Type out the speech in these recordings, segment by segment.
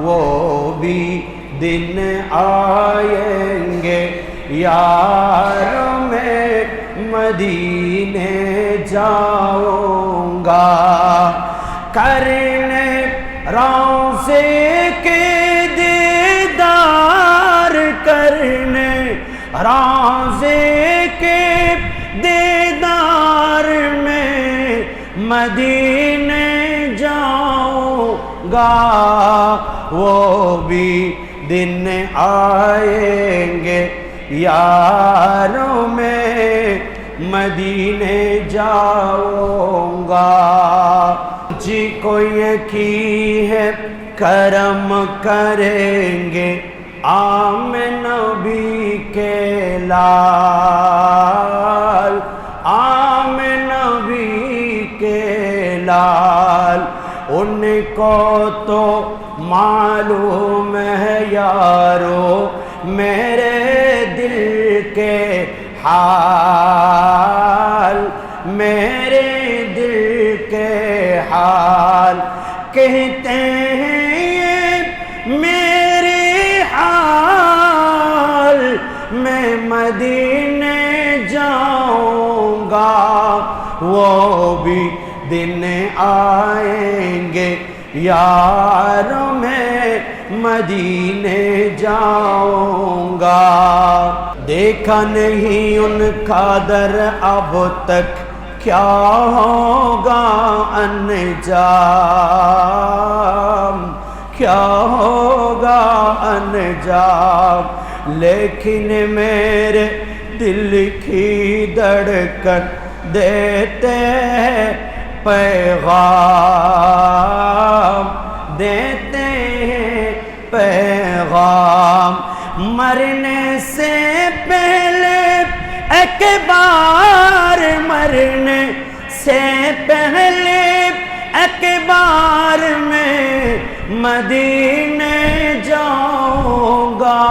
وہ بھی دن آئیں گے۔ یار میں مدینے جاؤں گا۔ کرنے روزے کے دیدار، کرنے روزے کے دیدار، میں مدینے جاؤں گا۔ وہ بھی دن آئیں گے۔ یاروں میں مدینے جاؤں گا۔ جی کو یہ کی ہے، کرم کریں گے۔ آم نبی کے لال۔ عام نبی کے لال۔ ان کو تو معلوم ہے یارو میرے دل کے حال، میرے دل کے حال۔ کہتے ہیں میرے حال، میں مدینے جاؤں گا، وہ بھی دن آئیں گے۔ یاروں مدینے جاؤں گا دیکھا نہیں ان کا در اب تک کیا ہوگا، انجام۔ کیا ہوگا، انجام۔ لیکن میرے دل کی دھڑکن دیتے ہیں پیغام۔ دیتے پیغام مرنے سے پہلے ایک بار مرنے سے پہلے ایک بار میں مدینے جاؤں گا،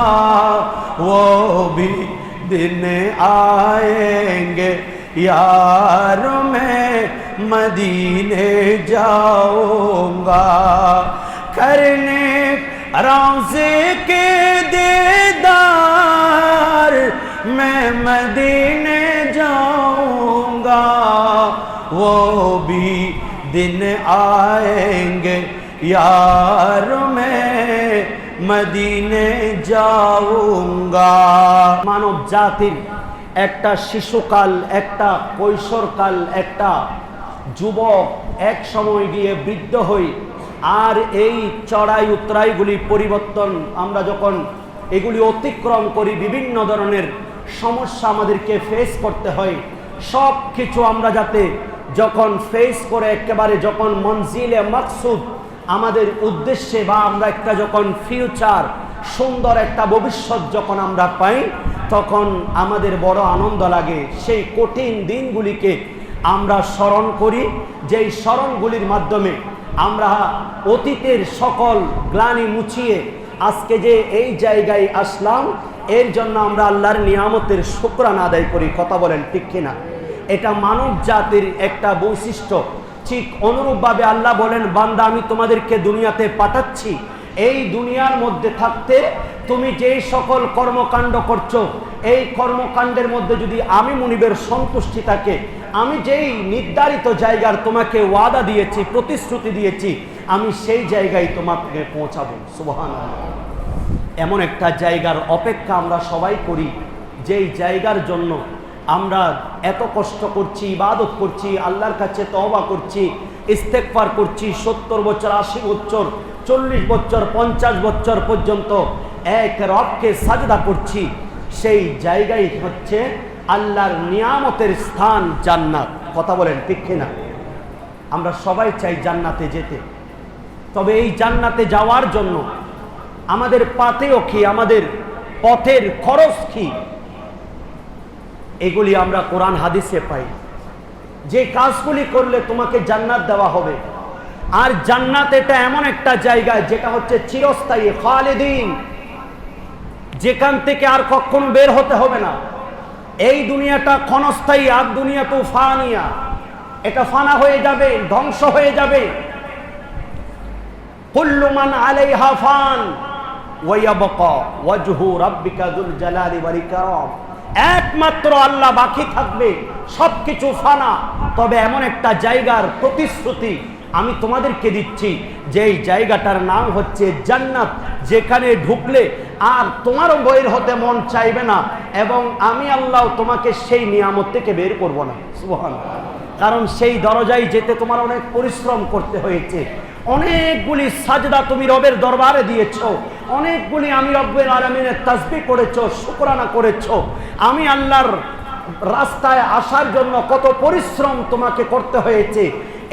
وہ بھی دن آئیں گے۔ یار میں مدینے جاؤں گا۔ کرنے রাউজে کے دیدار میں مدینے جاؤں گا وہ بھی دن آئیں گے یار میں মদিনে যাউঙ্গা মানব জাতির একটা শিশুকাল, একটা কৈশোরকাল, একটা যুবক এক সময় গিয়ে বৃদ্ধ হই আর এই চড়াই উতরাইগুলি পরিবর্তন, আমরা যখন এগুলি অতিক্রম করি বিভিন্ন ধরনের সমস্যা আমাদেরকে ফেস করতে হয় সব কিছু আমরা যাতে যখন ফেস করে একেবারে যখন মঞ্জিলে মাকসুদ আমাদের উদ্দেশ্যে বা আমরা একটা যখন ফিউচার সুন্দর একটা ভবিষ্যৎ যখন আমরা পাই, তখন আমাদের বড় আনন্দ লাগে। সেই কঠিন দিনগুলিকে আমরা স্মরণ করি, যেই স্মরণগুলির মাধ্যমে আমরা অতীতের সকল গ্লানি মুছিয়ে আজকে যে এই জায়গায় আসলাম, এর জন্য আমরা আল্লাহর নিয়ামতের শুক্রান আদায় করি, কথা বলেন ঠিক কিনা? এটা মানব জাতির একটা বৈশিষ্ট্য। ঠিক অনুরূপভাবে আল্লাহ বলেন, বান্দা, আমি তোমাদেরকে দুনিয়াতে পাঠাচ্ছি এই দুনিয়ার মধ্যে থাকতে তুমি যেই সকল কর্মকাণ্ড করছ, এই কর্মকাণ্ডের মধ্যে যদি আমি মুনিবের সন্তুষ্টি থাকে, আমি যেই নির্ধারিত জায়গার তোমাকে ওয়াদা দিয়েছি, প্রতিশ্রুতি দিয়েছি, আমি সেই জায়গায় তোমাকে পৌঁছাবো। সুবহান এমন একটা জায়গার অপেক্ষা আমরা সবাই করি, যেই জায়গার জন্য আমরা এত কষ্ট করছি, ইবাদত করছি, আল্লাহর কাছে তওবা করছি ইস্তেকফার করছি সত্তর বছর, আশি বছর, চল্লিশ বছর, পঞ্চাশ বছর পর্যন্ত এক রবকে সাজদা করছি। সেই জায়গায় হচ্ছে আল্লাহর নিয়ামতের স্থান জান্নাত। কথা বলেন ঠিক না আমরা সবাই চাই জান্নাতে যেতে। তবে এই জান্নাতে যাওয়ার জন্য আমাদের পাতেও কি, আমাদের পথের খরচ কি? এগুলি আমরা কোরআন হাদিসে পাই। যে কাজগুলি করলে তোমাকে জান্নাত দেওয়া হবে। আর জান্নাত এটা এমন একটা জায়গা যেটা হচ্ছে চিরস্থায়ী, খালেদিন। যেখান থেকে আর কখনো বের হতে হবে না। এই দুনিয়াটা ক্ষণস্থায়ী, আর দুনিয়া তো ফানিয়া। এটা ফানা হয়ে যাবে, ধ্বংস হয়ে যাবে। কুল্লু মান আলাইহা ফান ওয়ায়াবকা ওয়াজহু রাব্বিকা জালালি একমাত্র আল্লাহ বাকি থাকবে সব কিছু ফানা। তবে এমন একটা জায়গার প্রতিশ্রুতি আমি তোমাদেরকে দিচ্ছি, যে এই জায়গাটার নাম হচ্ছে জান্নাত, যেখানে ঢুকলে আর তোমারও বইয়ের হতে মন চাইবে না, এবং আমি আল্লাহ তোমাকে সেই নিয়ামত থেকে বের করব না। সুবহানাল্লাহ। কারণ সেই দরজায় যেতে তোমার অনেক পরিশ্রম করতে হয়েছে। অনেকগুলি সাজদা তুমি রবের দরবারে দিয়েছ। অনেকগুলি আমি রব্বের আলমিনের তাসবি করেছ, শুকরানা করেছ। আমি আল্লাহর রাস্তায় আসার জন্য কত পরিশ্রম তোমাকে করতে হয়েছে,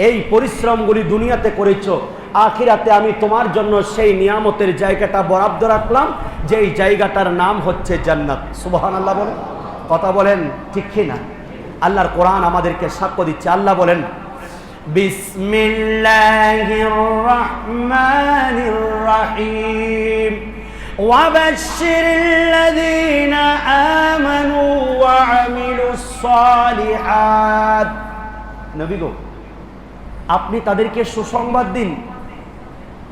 এই পরিশ্রমগুলি দুনিয়াতে করেছ। আখিরাতে আমি তোমার জন্য সেই নিয়ামতের জায়গাটা বরাদ্দ রাখলাম যে এই জায়গাটার নাম হচ্ছে জান্নাত। সুবহান আল্লাহ বলেন। কথা বলেন ঠিক না আল্লাহর কোরআন আমাদেরকে সাক্ষ্য দিচ্ছে। আল্লাহ বলেন বিসমিল্লাহির রহমানির রহিম وبشر الذين آمنوا وعملوا الصالحات নবী গো আপনি তাদেরকে সুসংবাদ দিন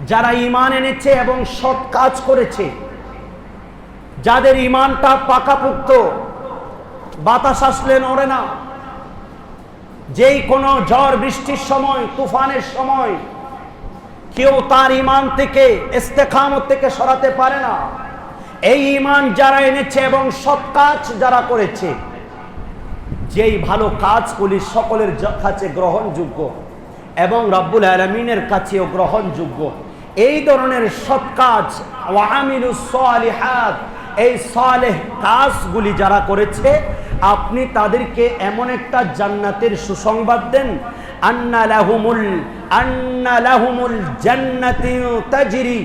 যারা ঈমান এনেছে এবং সৎ কাজ করেছে যাদের ঈমানটা পাকাপুক্ত বাতাস আসলে নড়ে না যেই কোনো ঝড় বৃষ্টির সময়, তুফানের সময়, কেউ তার ইমান থেকে ইস্তেখামত থেকে সরাতে পারে না। এই ইমান যারা এনেছে এবং সৎ কাজ যারা করেছে, যেই ভালো কাজগুলি সকলের কাছে গ্রহণযোগ্য এবং রব্বুল আলমিনের কাছেও গ্রহণযোগ্য, এই ধরনের সৎ কাজ ওয়ামিলুস সালিহাত এই সালেহ কাজগুলি যারা করেছে, আপনি তাদেরকে এমন একটা জান্নাতের সুসংবাদ দেন। আন্না লাহুমুল আন্না লাহুমুল জান্নাতি তাজরি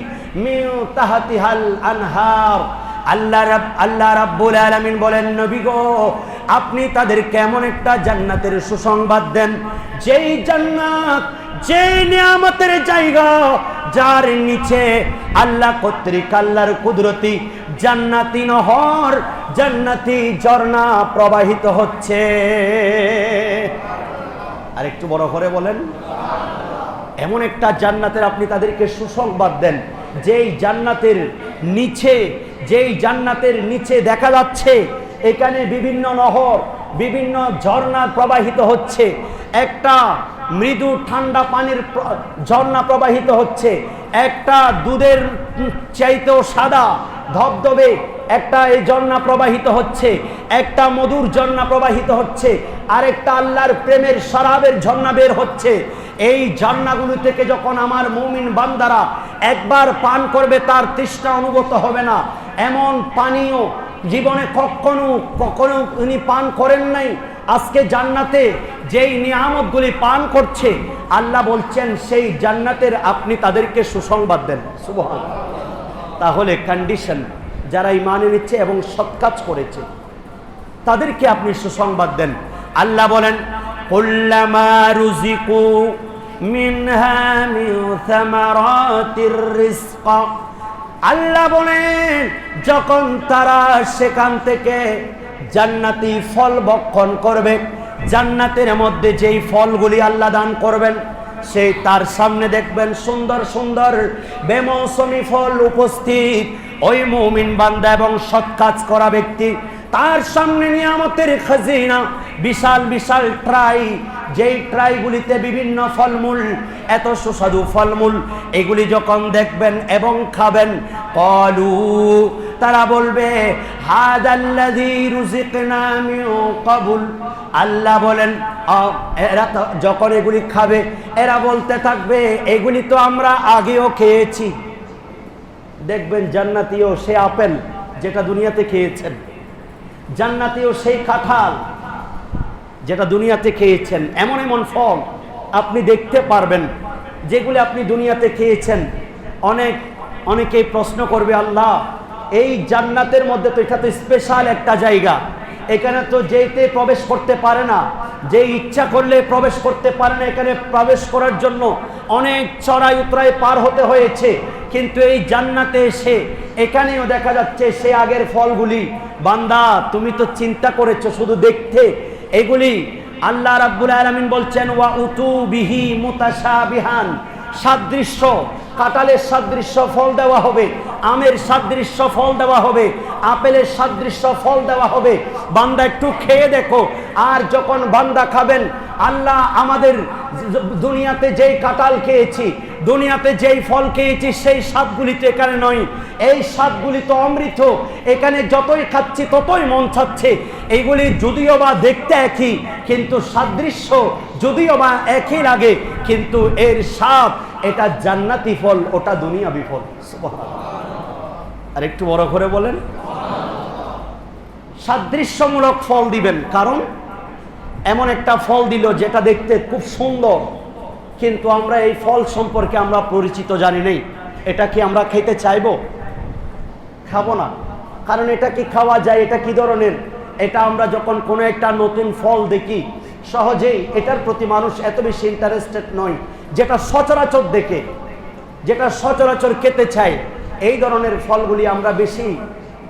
মিন তাহতিহাল আনহার। আল্লাহ রাব, আল্লাহ রাব্বুল আলামিন বলেন, নবী গো, আপনি তাদের কেমন একটা জান্নাতের সুসংবাদ দেন। যেই জান্নাত, যেই নিয়ামতের জায়গা যার নিচে আল্লাহ কর্তৃক আল্লাহর কুদরতি জান্নাতি নহর, জান্নাতি ঝর্ণা প্রবাহিত হচ্ছে। আর একটু বড় করে বলেন। এমন একটা জান্নাতের আপনি তাদেরকে সুসংবাদ দেন, যেই জান্নাতের নিচে, যেই জান্নাতের নিচে দেখা যাচ্ছে, এখানে বিভিন্ন নহর, বিভিন্ন ঝর্ণা প্রবাহিত হচ্ছে। একটা মৃদু ঠান্ডা পানির ঝর্ণা প্রবাহিত হচ্ছে। একটা দুধের চাইতেও সাদা, ধবধবে একটা এই ঝর্ণা প্রবাহিত হচ্ছে। একটা মধুর ঝর্ণা প্রবাহিত হচ্ছে। আরেকটা আল্লাহর প্রেমের শরাবের ঝর্ণা বের হচ্ছে। এই ঝর্ণাগুলো থেকে যখন আমার মুমিন বান্দারা একবার পান করবে, তার তৃষ্ণা অনুভূত হবে না। এমন পানীয় জীবনে কখনো কখনো উনি পান করেন নাই। আজকে জান্নাতে যেই নিয়ামতগুলি পান করছে, আল্লাহ বলছেন, সেই জান্নাতের আপনি তাদেরকে সুসংবাদ দেন। সুবহান তাহলে কন্ডিশন যারা ইমানে নিচ্ছে এবং সৎ কাজ করেছে, তাদেরকে আপনি সুসংবাদ দেন। আল্লাহ বলেন, কুল্লামা রুজিকু মিনহা মিন থামারাতির রিজকা। আল্লাহ বলেন, যখন তারা সেখান থেকে জান্নাতি ফল ভক্ষণ করবে। জান্নাতের মধ্যে যেই ফলগুলি আল্লাহ দান করবেন, সেই তার সামনে দেখবেন সুন্দর সুন্দর বেমৌসুমি ফল উপস্থিত। ওই মুমিন বান্দা এবং সৎ কাজ করা ব্যক্তি, তার সামনে নিয়ামতের খাজিনা, বিশাল বিশাল ট্রাই। যেই ট্রাইগুলিতে বিভিন্ন ফলমূল, এত সুস্বাদু ফলমূল, এগুলি যখন দেখবেন এবং খাবেন, কলু তারা বলবে আল্লাহ বলেন এরা যখন এগুলি খাবে, এরা বলতে থাকবে, এগুলি তো আমরা আগেও খেয়েছি। দেখবেন জান্নাতীয় সে আপেল যেটা দুনিয়াতে খেয়েছেন জান্নাতীয় সেই কাঁঠাল যেটা দুনিয়াতে খেয়েছেন। এমন এমন ফল আপনি দেখতে পারবেন, যেগুলি আপনি দুনিয়াতে খেয়েছেন। অনেক, অনেকেই প্রশ্ন করবে, আল্লাহ এই জান্নাতের মধ্যে তো এটা তো স্পেশাল একটা জায়গা। এখানে তো যেতে প্রবেশ করতে পারে না যে ইচ্ছা করলে প্রবেশ করতে পারে না, এখানে প্রবেশ করার জন্য অনেক চড়াই উতরাই পার হতে হয়েছে। কিন্তু এই জান্নাতে এসে, এখানেও দেখা যাচ্ছে সে আগের ফলগুলি। বান্দা, তুমি তো চিন্তা করেছ শুধু দেখতে। এগুলি আল্লাহ রাব্বুল আলামিন বলছেন, ওয়া উতু বিহি মুতাশাবিহান। সাদৃশ্য, কাঁঠালের সাদৃশ্য, ফল দেওয়া হবে। আমের সাদৃশ্য ফল দেওয়া হবে, আপেলের সাদৃশ্য ফল দেওয়া হবে। বান্দা একটু খেয়ে দেখো, আর যখন বান্দা খাবেন, আল্লাহ আমাদের দুনিয়াতে যেই কাঁঠাল খেয়েছি, দুনিয়াতে যেই ফল খেয়েছি, সেই স্বাদগুলি তো এখানে নয়। এই স্বাদগুলি তো অমৃত। এখানে যতই খাচ্ছি, ততই মন চাচ্ছে। এইগুলি যদিও বা দেখতে একই, কিন্তু সাদৃশ্য যদিও বা একই লাগে, কিন্তু এর স্বাদ, এটা জান্নাতি ফল, ওটা দুনিয়া বিফল আর একটু বড় করে বলেন। সাদৃশ্যমূলক ফল দিবেন, কারণ এমন একটা ফল দিল যেটা দেখতে খুব সুন্দর, কিন্তু আমরা এই ফল সম্পর্কে আমরা পরিচিত জানি নেই। এটা কি আমরা খেতে চাইব? খাব না। কারণ এটা কি খাওয়া যায়, এটা কি ধরনের? এটা আমরা যখন কোনো একটা নতুন ফল দেখি, সহজেই এটার প্রতি মানুষ এত বেশি ইন্টারেস্টেড নয়, যেটা সচরাচর দেখে, যেটা সচরাচর খেতে চায়। এই ধরনের ফলগুলি আমরা বেশি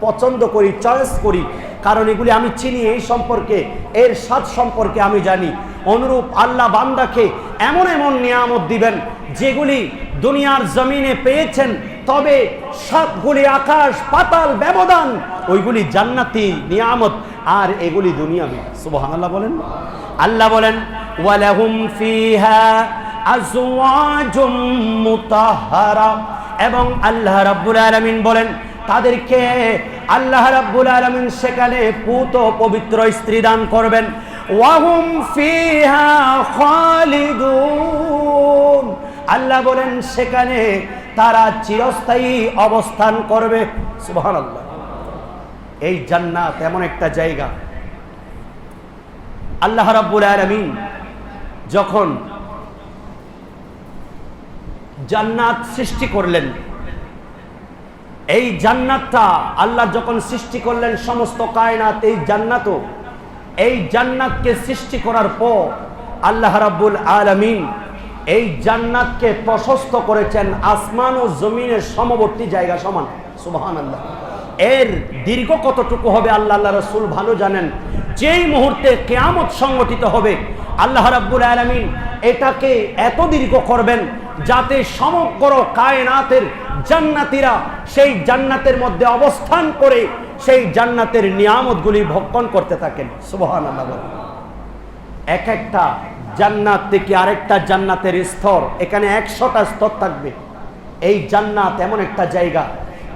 পছন্দ করি চয়েস করি। কারণ এগুলি আমি চিনি, এই সম্পর্কে, এর স্বাদ সম্পর্কে আমি জানি। অনুরূপ আল্লাহ বান্দাকে এমন এমন নিয়ামত দিবেন, যেগুলি দুনিয়ার জমিনে পেয়েছেন, তবে সবগুলি আকাশ, পাতাল, ব্যবধান, ওইগুলি জান্নাতি নিয়ামত, আর এগুলি দুনিয়াবি। সুবহানাল্লাহ বলেন। আল্লাহ বলেন ওয়ালাহুম ফিহা আজওয়াজুম মুতাহহারা এবং আল্লাহ রাব্বুল আলামিন বলেন, তাদেরকে আল্লাহ রাব্বুল আলামিন সেখানে পুত পবিত্র স্ত্রী দান করবেন। আল্লাহ বলেন, সেখানে তারা চিরস্থায়ী অবস্থান করবে। সুবহানাল্লাহ। এই জান্নাত এমন একটা জায়গা। আল্লাহ রাব্বুল আলামিন যখন জান্নাত সৃষ্টি করলেন। এই জান্নাতটা আল্লাহ যখন সৃষ্টি করলেন সমস্ত কায়নাত, এই জান্নাতও, এই জান্নাতকে সৃষ্টি করার পর আল্লাহ রাব্বুল আলামিন এই জান্নাতকে প্রশস্ত করেছেন আসমান ও জমিনের সমবর্তী জায়গা সমান। সুবহানাল্লাহ। এর দীর্ঘ কতটুকু হবে আল্লাহ আল্লাহ রসুল ভালো জানেন। যেই মুহূর্তে কেয়ামত সংগঠিত হবে, আল্লাহ রাব্বুল আলামিন এটাকে এত দীর্ঘ করবেন যাতে সমগ্র কায়নাতের জান্নাতিরা সেই জান্নাতের মধ্যে অবস্থান করে সেই জান্নাতের নিয়ামতগুলি ভক্ষণ করতে থাকেন। বলেন। এক একটা জান্নাত থেকে আরেকটা জান্নাতের স্তর, এখানে একশোটা স্তর থাকবে। এই জান্নাত এমন একটা জায়গা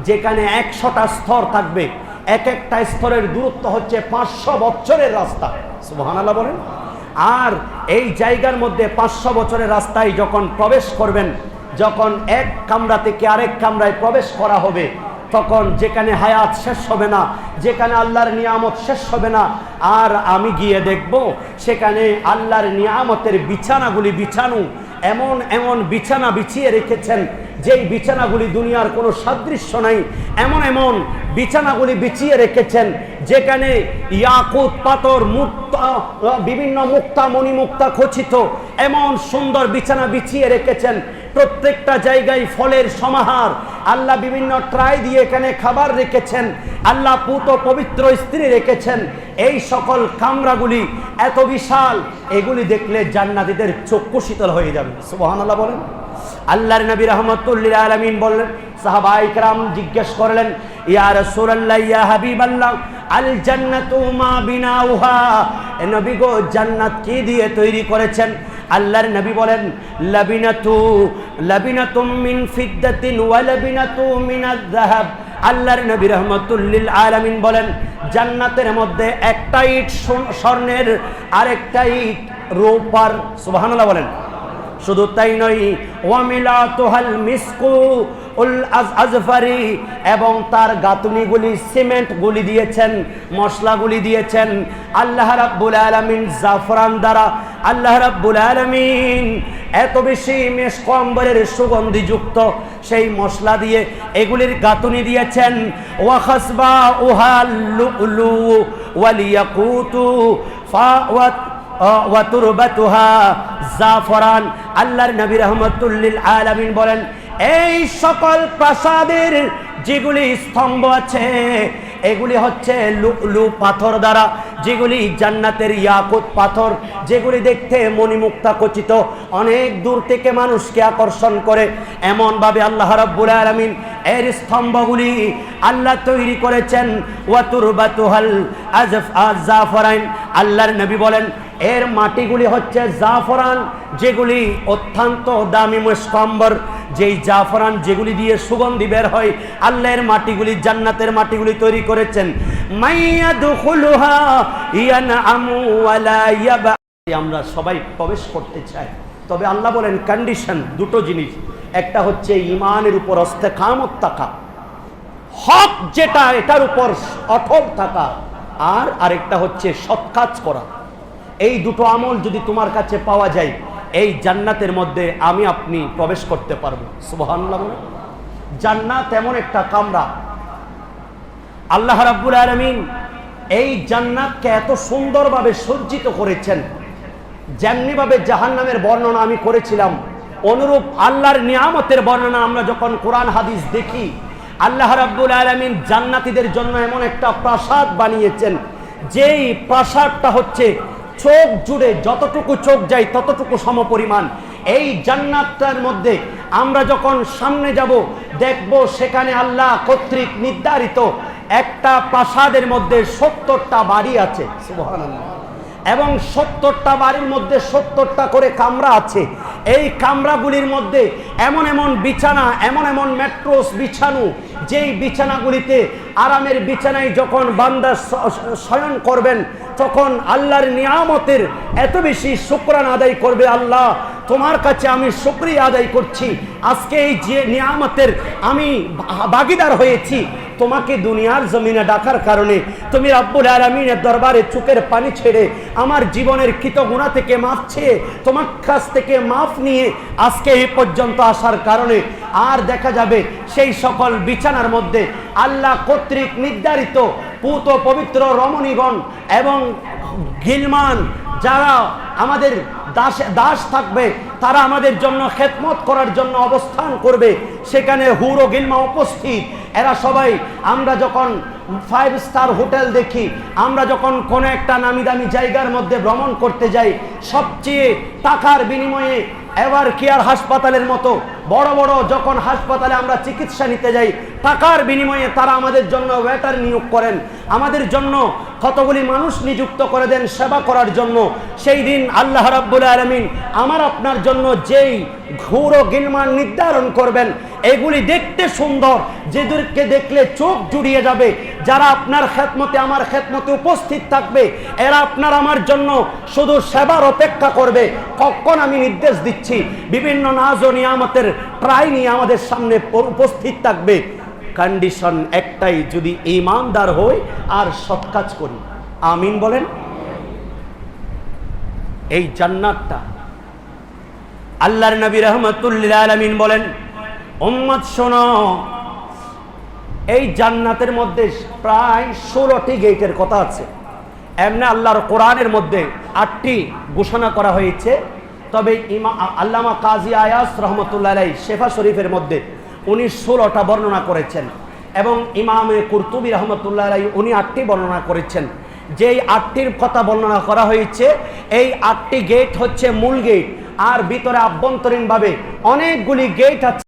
যেখানে একশোটা স্তর থাকবে। এক একটা স্তরের দূরত্ব হচ্ছে পাঁচশো বছরের রাস্তা। সুবহানাল্লাহ বলেন। আর এই জায়গার মধ্যে পাঁচশো বছরের রাস্তায় যখন প্রবেশ করবেন, যখন এক কামরা থেকে আরেক কামরায় প্রবেশ করা হবে, তখন যেখানে হায়াত শেষ হবে না, যেখানে আল্লাহর নিয়ামত শেষ হবে না, আর আমি গিয়ে দেখব সেখানে আল্লাহর নিয়ামতের বিছানাগুলি বিছানো, এমন এমন বিছানা বিছিয়ে রেখেছেন যেই বিছানাগুলি দুনিয়ার কোনো সাদৃশ্য নাই, এমন এমন বিছানাগুলি বিছিয়ে রেখেছেন, যেখানে ইয়াকুত পাথর, মুক্তা, বিভিন্ন মুক্তা, মণিমুক্তা খচিত, এমন সুন্দর বিছানা বিছিয়ে রেখেছেন। প্রত্যেকটা জায়গায় ফলের সমাহার। আল্লাহ বিভিন্ন ট্রাই দিয়ে এখানে খাবার রেখেছেন। আল্লাহ পুত পবিত্র স্ত্রী রেখেছেন। এই সকল কামরাগুলি এত বিশাল, এগুলি দেখলে জান্নাতীদের চক্ষু শীতল হয়ে যাবে। সুবহানাল্লাহ বলেন। আল্লাহর নবী রহমতুল্লিল আলমিন বললেন সাহাবাই ইকরাম জিজ্ঞেস করলেন ইয়ার রাসূলুল্লাহ, ইয়া হাবিবাল্লাহ, আল জান্নাতু মা বিনাউহা? এ নবী গো, জান্নাত কি দিয়ে তৈরি করেছেন? আল্লাহর নবী বলেন, লাবিনাতু, লাবিনাতুম মিন ফিদ্দাতিন ওয়া লাবিনাতু মিনাজ যাহাব। আল্লাহর নবী রহমতুল্লিল আলামিন বলেন, জান্নাতের মধ্যে একটা ইট স্বর্ণের, আরেকটা ইট রোপার, সুবহানাল্লাহ বলেন। শুধু তাই নয় ওয়ামিলা তোহাল মিসকু, উল আজ, আজফারি এবং তার গাতুনিগুলি সিমেন্টগুলি দিয়েছেন, মশলাগুলি দিয়েছেন। আল্লাহ রাব্বুল আলামিন জাফরান দ্বারা, আল্লাহ রাব্বুল আলামিন এত বেশি মেসকম্বরের সুগন্ধিযুক্ত সেই মশলা দিয়ে এগুলির গাতুনি দিয়েছেন। ওয়াখাসবা উহাল লুলু ওয়ালিয়াকুতু ফা ওয়াত ওয়াতুরবাতুহা জাফরান। আল্লাহর নবী রহমতুল্লিল আলমিন বলেন এই সকল প্রাসাদের যেগুলি স্তম্ভ আছে এগুলি হচ্ছে লু পাথর দ্বারা, যেগুলি জান্নাতের ইয়াকুত পাথর, যেগুলি দেখতে মণিমুক্তা খচিত অনেক দূর থেকে মানুষকে আকর্ষণ করে। এমনভাবে আল্লাহ রাব্বুল আলামিন এর স্তম্ভগুলি আল্লাহ তৈরি করেছেন। ওয়াতুরবাতুহাল আজফ আজাফরাইন আল্লাহর নবী বলেন, এর মাটিগুলি হচ্ছে জাফরান, যেগুলি অত্যন্ত দামি মুস্তম্বর যেই জাফরান যেগুলি দিয়ে সুগন্ধি বের হয়, আল্লাহর মাটিগুলি, জান্নাতের মাটিগুলি তৈরি করেছেন। আমরা সবাই প্রবেশ করতে চাই। তবে আল্লাহ বলেন কন্ডিশন দুটো জিনিস। একটা হচ্ছে ইমানের উপর অস্তে কামত থাকা। হক যেটা, এটার উপর অটল থাকা। আর আরেকটা হচ্ছে সৎ কাজ করা। এই দুটো আমল যদি তোমার কাছে পাওয়া যায় এই জান্নাতের মধ্যে আমি আপনি প্রবেশ করতে পারব। সুবহানাল্লাহ জান্নাত এমন একটা কামরা। আল্লাহ রাব্বুল আলামিন এই জান্নাতকে এত সুন্দরভাবে সজ্জিত করেছেন। যেমনিভাবে জাহান্নামের বর্ণনা আমি করেছিলাম, অনুরূপ আল্লাহর নিয়ামতের বর্ণনা আমরা যখন কোরআন, হাদিস দেখি, আল্লাহ রাব্বুল আলামিন জান্নাতীদের জন্য এমন একটা প্রাসাদ বানিয়েছেন, যেই প্রাসাদটা হচ্ছে চোখ জুড়ে যতটুকু চোখ যায় ততটুকু সম সমপরিমাণ। এই জান্নাতটার মধ্যে আমরা যখন সামনে যাব, দেখব সেখানে আল্লাহ কর্তৃক নির্ধারিত একটা প্রাসাদের মধ্যে সত্তরটা বাড়ি আছে। সুবহানাল্লাহ। এবং সত্তরটা বাড়ির মধ্যে সত্তরটা করে কামরা আছে। এই কামরাগুলির মধ্যে এমন এমন বিছানা, এমন এমন মেট্রোস বিছানো, যেই বিছানাগুলিতে আরামের বিছানায় যখন বান্দা শয়ন করবেন, তখন আল্লাহর নিয়ামতের এত বেশি শুক্রান আদায় করবে আল্লাহ। তোমার কাছে আমি শুক্রিয়া আদায় করছি। আজকে এই যে নিয়ামতের আমি ভাগিদার হয়েছি। তোমাকে দুনিয়ার জমিনে ডাকার কারণে তুমি রাব্বুল আলমিনের দরবারে চোখের পানি ছেড়ে আমার জীবনের কৃতগুণা থেকে মাফ চেয়ে, তোমার কাছ থেকে মাফ নিয়ে আজকে এই পর্যন্ত আসার কারণে আর দেখা যাবে সেই সকল বিছানার মধ্যে আল্লাহ কর্তৃক নির্ধারিত পুত পবিত্র রমণীগণ এবং গিলমান যারা আমাদের দাস দাস থাকবে, তারা আমাদের জন্য খেদমত করার জন্য অবস্থান করবে। সেখানে হুরো গিলমা উপস্থিত। এরা সবাই, আমরা যখন ফাইভ স্টার হোটেল দেখি, আমরা যখন কোনো একটা নামি দামি জায়গার মধ্যে ভ্রমণ করতে যাই, সবচেয়ে টাকার বিনিময়ে এবার কেয়ার হাসপাতালের মতো বড় বড় যখন হাসপাতালে আমরা চিকিৎসা নিতে যাই, টাকার বিনিময়ে তারা আমাদের জন্য ওয়েটার নিয়োগ করেন। আমাদের জন্য কতগুলি মানুষ নিযুক্ত করে দেন সেবা করার জন্য? সেই দিন আল্লাহ রাব্বুল আলমিন আমার আপনার জন্য যেই ঘোর গিলমান নির্ধারণ করবেন, এগুলি দেখতে সুন্দর। যেদেরকে দেখলে চোখ জুড়িয়ে যাবে, যারা আপনার খেতমতে আমার খেতমতে উপস্থিত থাকবে, এরা আপনার আমার জন্য শুধু সেবার অপেক্ষা করবে। কখন আমি নির্দেশ দিচ্ছি, বিভিন্ন নাজ ও নিয়ামতের ট্রাই নিয়ে আমাদের সামনে উপস্থিত থাকবে। কন্ডিশন একটাই, যদি ইমানদার হই আর সৎ কাজ করি। আমিন বলেন। এই জান্নাতটা আল্লাহর নবী রহমতুল্লিল আলমিন বলেন, উম্মত শোনো, এই জান্নাতের মধ্যে প্রায় ষোলোটি গেটের কথা আছে। এমনি আল্লাহর কোরআনের মধ্যে আটটি ঘোষণা করা হয়েছে। তবে ইমা আল্লামা কাজী আয়াস রহমতুল্লাহ আলাই শেফা শরীফের মধ্যে উনি ষোলোটা বর্ণনা করেছেন। এবং ইমামে কুরতুবি রহমতুল্লাহ আলাই উনি আটটি বর্ণনা করেছেন। যেই আটটির কথা বর্ণনা করা হয়েছে, এই আটটি গেট হচ্ছে মূল গেট আর ভিতরে আভ্যন্তরীণভাবে অনেকগুলি গেট আছে।